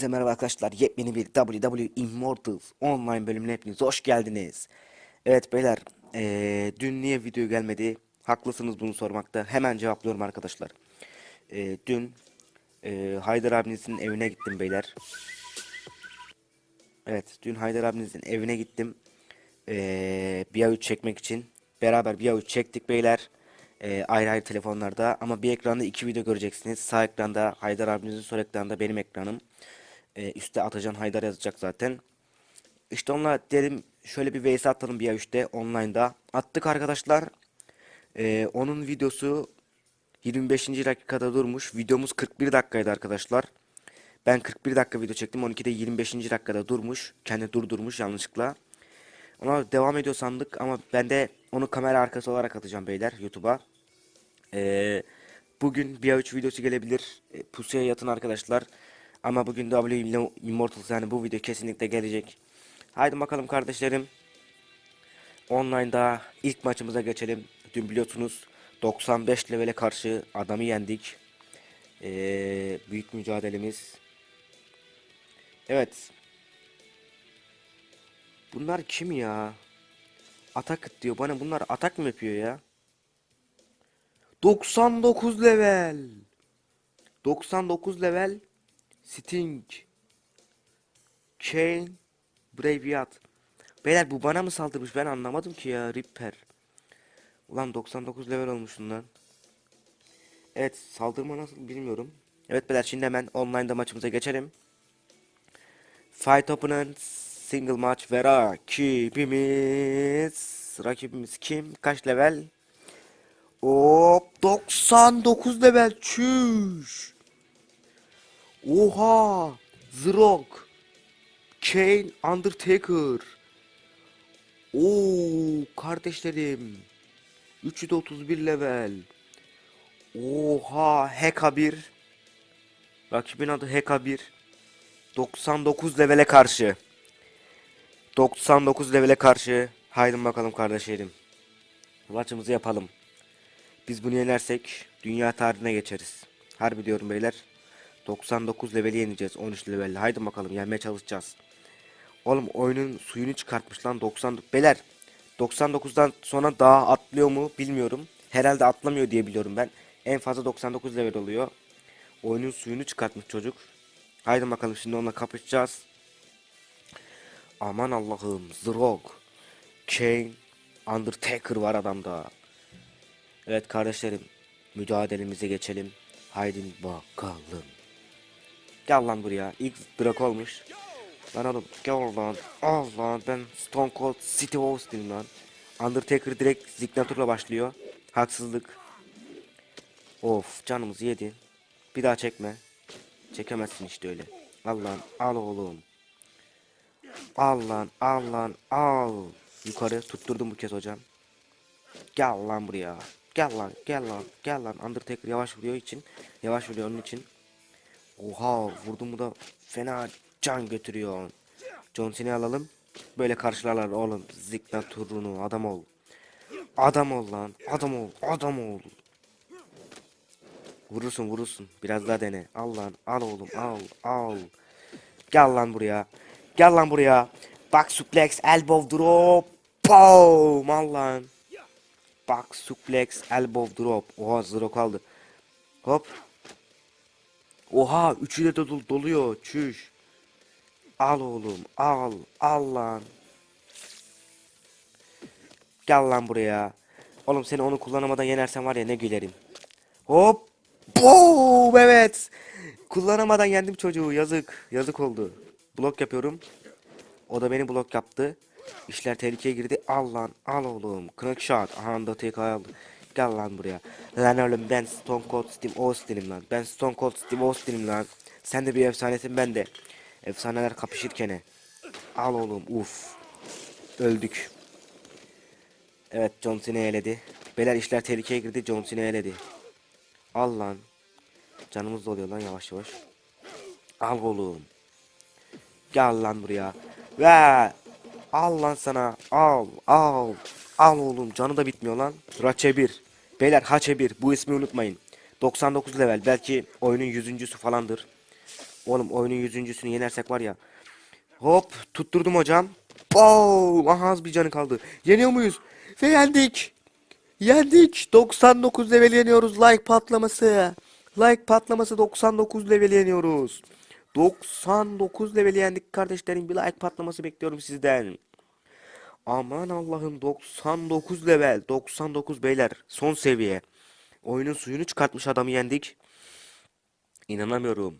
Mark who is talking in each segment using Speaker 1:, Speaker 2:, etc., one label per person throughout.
Speaker 1: Hepinize merhaba arkadaşlar. Yepyeni bir WWE Immortals online bölümüne hepiniz hoş geldiniz. Evet beyler, eee, dün niye video gelmedi? Haklısınız bunu sormakta. Hemen cevaplıyorum arkadaşlar. Eee, dün eee, Haydar abinizin evine gittim beyler. Evet, dün Haydar abinizin evine gittim. Eee bir A3 çekmek için. Beraber bir A3 çektik beyler. Eee, ayrı ayrı telefonlarda ama bir ekranda iki video göreceksiniz. Sağ ekranda Haydar abinizin sol ekranda benim ekranım. Eee üstte Atacan Haydar yazacak zaten. İşte onunla dedim şöyle bir vs atalım bir A3'te online'da. Attık arkadaşlar. Eee, onun videosu 25. dakikada durmuş. Videomuz 41 dakikaydı arkadaşlar. Ben 41 dakika video çektim. 12'de 25. dakikada durmuş. Kendi durdurmuş yanlışlıkla. Ona devam ediyor sandık ama ben de onu kamera arkası olarak atacağım beyler YouTube'a. Ee, bugün bir 3 videosu gelebilir. E, pusuya yatın arkadaşlar. Ama bugün W Immortals yani bu video kesinlikle gelecek. Haydi bakalım kardeşlerim. Online'da ilk maçımıza geçelim. Dün biliyorsunuz 95 levele karşı adamı yendik. Ee, büyük mücadelemiz. Evet. Bunlar kim ya? Atak diyor. Bana bunlar atak mı yapıyor ya? 99 level. 99 level. Sting. Kane. Braveheart. Beyler bu bana mı saldırmış? Ben anlamadım ki ya. Ripper. Ulan 99 level olmuşsun lan. Evet saldırma nasıl bilmiyorum. Evet beyler şimdi hemen online'da maçımıza geçelim. Fight opponents single match ve rakibimiz rakibimiz kim? Kaç level? Hop 99 level çüş. Oha! The Rock Kane Undertaker. Oo kardeşlerim. Üçü de 31 level. Oha HK1 Rakibin adı HK1 99 levele karşı. 99 levele karşı. Haydi bakalım kardeşlerim. Maçımızı yapalım. Biz bunu yenersek Dünya tarihine geçeriz. Harbi diyorum beyler 99 leveli yeneceğiz 13 levelle. Haydi bakalım yenmeye çalışacağız. Oğlum oyunun suyunu çıkartmış lan 90 Beyler 99'dan sonra daha atlıyor mu bilmiyorum. Herhalde atlamıyor diye biliyorum ben. En fazla 99 level oluyor. Oyunun suyunu çıkartmış çocuk. Haydi bakalım şimdi onunla kapışacağız. Aman Allah'ım Zrog Kane Undertaker var adamda. Evet kardeşlerim Mücadelemize geçelim. Haydi bakalım Gel lan buraya. İlk Brock olmuş. Lan oğlum gel lan. Al lan. Ben Stone Cold City Austin lan. Undertaker direkt Signatur'la başlıyor. Haksızlık. Of canımızı yedi. Bir daha çekme. Çekemezsin işte öyle. Al lan al oğlum. Al lan al lan al. Yukarı tutturdum bu kez hocam. Gel lan buraya. Gel lan gel lan gel lan. Undertaker yavaş vuruyor için Yavaş vuruyor onun için Oha vurdum mu da fena can götürüyor. John Cena'yı alalım. Böyle karşılarlar oğlum. Signaturunu adam ol. Adam ol lan. Adam ol adam ol. Vurursun vurursun. Biraz daha dene. Al lan al oğlum al al. Gel lan buraya. Gel lan buraya. Back suplex elbow drop. Boom! Al lan. Back suplex elbow drop. Oha zero kaldı Hop Oha üçü de dolu, doluyor. Çüş. Al oğlum al. Al lan. Gel lan buraya. Oğlum seni onu kullanamadan yenersem var ya ne gülerim. Hop. Boom evet. Kullanamadan yendim çocuğu. Yazık yazık oldu. Blok yapıyorum. O da beni blok yaptı. İşler tehlikeye girdi. Al lan al oğlum. Knuck shot aha Undertaker aldı Gel lan buraya. Lan oğlum ben Stone Cold Steve Austin'im lan. Ben Stone Cold Steve Austin'im lan. Sen de bir efsanesin ben de. Efsaneler kapışırken. Al oğlum uf. Öldük. Evet John Cena eledi. Beyler işler tehlikeye girdi John Cena eledi. Al lan. Canımız doluyor lan yavaş yavaş. Al oğlum. Gel lan buraya. Ve Al lan sana. Al al Al oğlum canı da bitmiyor lan Raçe 1 Beyler Haçe 1 bu ismi unutmayın 99 level belki oyunun yüzüncüsü falandır Oğlum oyunun yüzüncüsünü yenersek var ya. Hop tutturdum hocam. Boom. Aha az bir canı kaldı. Yeniyor muyuz? Ve yendik. Yendik. 99 level yeniyoruz. Like patlaması. Like patlaması 99 level yeniyoruz. 99 level yendik kardeşlerim. Bir like patlaması bekliyorum sizden. Aman Allah'ım 99 level. 99 beyler. Son seviye. Oyunun suyunu çıkartmış adamı yendik. İnanamıyorum.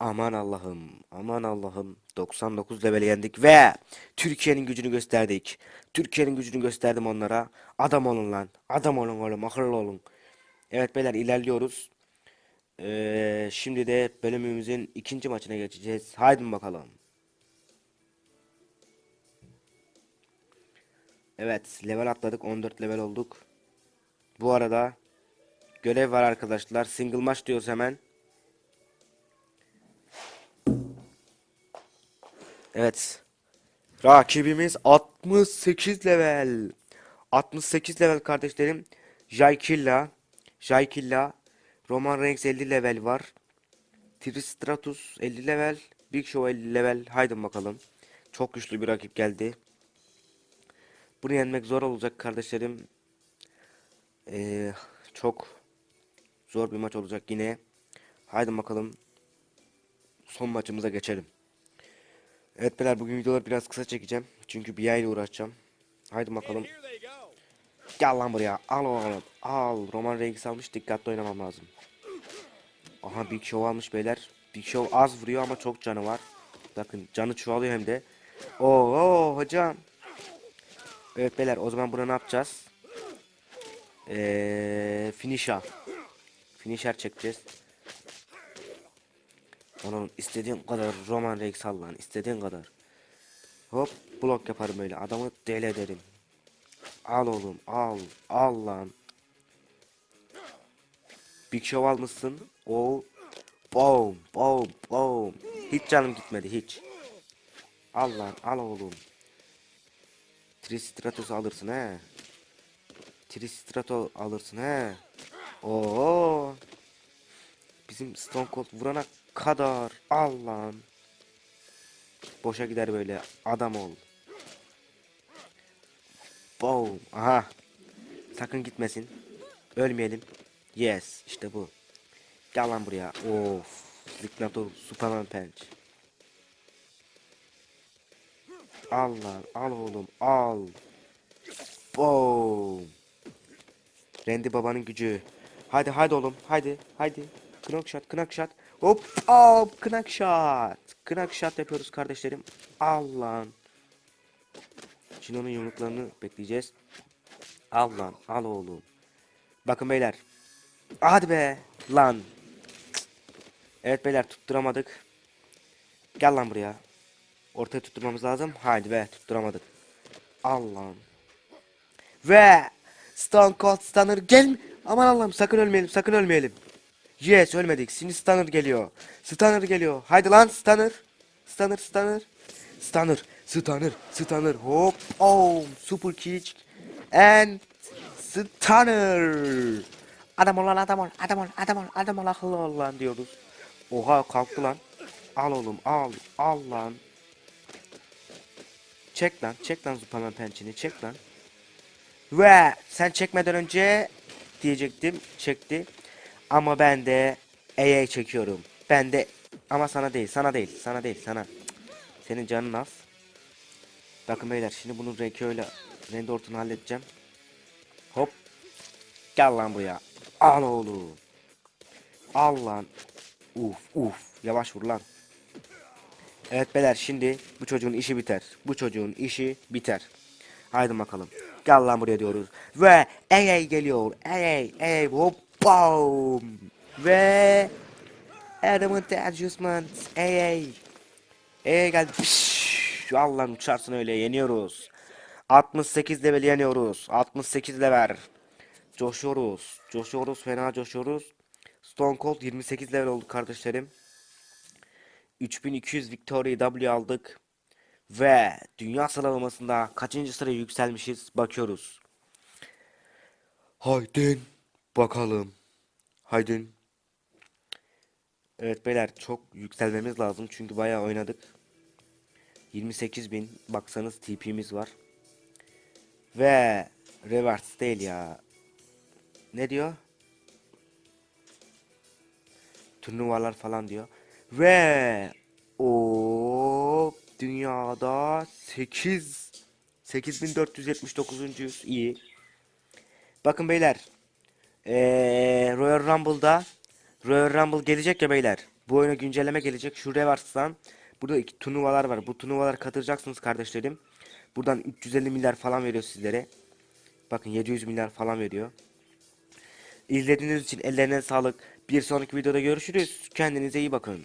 Speaker 1: Aman Allah'ım, aman Allah'ım. 99 level yendik ve Türkiye'nin gücünü gösterdik. Türkiye'nin gücünü gösterdim onlara. Adam olun lan. Adam olun oğlum, akıllı olun. Evet beyler ilerliyoruz. Ee, şimdi de bölümümüzün ikinci maçına geçeceğiz. Haydi bakalım. Evet, level atladık. 14 level olduk. Bu arada görev var arkadaşlar. Single maç diyoruz hemen. Evet. Rakibimiz 68 level. 68 level kardeşlerim. Jaykilla. Jaykilla. Roman Reigns 50 level var. Tristratus 50 level. Big Show 50 level. Haydi bakalım. Çok güçlü bir rakip geldi. Bunu yenmek zor olacak kardeşlerim. Ee, çok zor bir maç olacak yine. Haydi bakalım. Son maçımıza geçelim. Evet beyler bugün videoları biraz kısa çekeceğim. Çünkü bir yayla uğraşacağım. Haydi bakalım. Gel lan buraya. Al oğlum. Al. Roman Reigns almış. Dikkatli oynamam lazım. Aha Big Show almış beyler. Big Show az vuruyor ama çok canı var. Bakın canı çoğalıyor hem de. Oo hocam. Evet beyler o zaman burada ne yapacağız? Eee finisher. Finisher çekeceğiz. Onun istediğin kadar Roman Reigns al lan. istediğin kadar. Hop blok yaparım böyle. Adamı deli ederim. Al oğlum al. Al lan. Big Show almışsın. O boom boom boom. Hiç canım gitmedi hiç. Al lan al oğlum. Tristratus alırsın he. Tristrato alırsın he. Oo. Bizim Stone Cold vurana kadar al lan. Boşa gider böyle adam ol. Boom. Aha. Sakın gitmesin. Ölmeyelim. Yes. işte bu. Gel lan buraya. Of. Zignator Superman Punch. Al lan. Al oğlum. Al. Boom. Randy babanın gücü. Hadi hadi oğlum. Hadi. Hadi. Knock shot. Knock shot. Hop. Hop. Knock shot. Knock shot yapıyoruz kardeşlerim. Al lan. Şimdi yumruklarını bekleyeceğiz. Al lan. Al oğlum. Bakın beyler. Hadi be. Lan. Evet beyler tutturamadık. Gel lan buraya. Ortaya tutturmamız lazım. Haydi be tutturamadık. Al lan. Ve Stone Cold Stunner gel. Aman Allah'ım sakın ölmeyelim sakın ölmeyelim. Yes ölmedik. Şimdi Stunner geliyor. Stunner geliyor. Haydi lan Stunner. Stunner Stunner. Stunner. Stunner. Stunner. Hop. Oh. Super kick. And Stunner. Adam ol lan adam ol. Adam ol. Adam ol. Adam ol. Akıllı ol lan diyoruz. Oha kalktı lan. Al oğlum al. Al lan. Çek lan. Çek lan Superman pençini. Çek lan. Ve sen çekmeden önce diyecektim. Çekti. Ama ben de AA çekiyorum. Ben de ama sana değil. Sana değil. Sana değil. Sana. Senin canın az. Bakın beyler şimdi bunu Rekio ile Randy Orton'u halledeceğim. Hop. Gel lan buraya. Al oğlum. Al lan. Uf uf. Yavaş vur lan. Evet beyler şimdi bu çocuğun işi biter. Bu çocuğun işi biter. Haydi bakalım. Gel lan buraya diyoruz. Ve AA geliyor. AA AA hop boom. Ve Adamant Adjustment AA. AA geldi. Pişş. Allah'ım uçarsın öyle yeniyoruz. 68 level yeniyoruz. 68 level. Coşuyoruz. Coşuyoruz. Fena coşuyoruz. Stone Cold 28 level oldu kardeşlerim. 3200 Victoria W aldık. Ve dünya sıralamasında kaçıncı sıraya yükselmişiz bakıyoruz. Haydin bakalım. Haydin. Evet beyler çok yükselmemiz lazım çünkü bayağı oynadık. 28.000 baksanız TP'miz var. Ve reverse değil ya. Ne diyor? Turnuvalar falan diyor. Ve o dünyada 8 8479. iyi. Bakın beyler. Ee, Royal Rumble'da Royal Rumble gelecek ya beyler. Bu oyuna güncelleme gelecek. Şu Reverse'dan burada iki turnuvalar var. Bu turnuvalara katılacaksınız kardeşlerim. Buradan 350 milyar falan veriyor sizlere. Bakın 700 milyar falan veriyor. İzlediğiniz için ellerine sağlık. Bir sonraki videoda görüşürüz. Kendinize iyi bakın.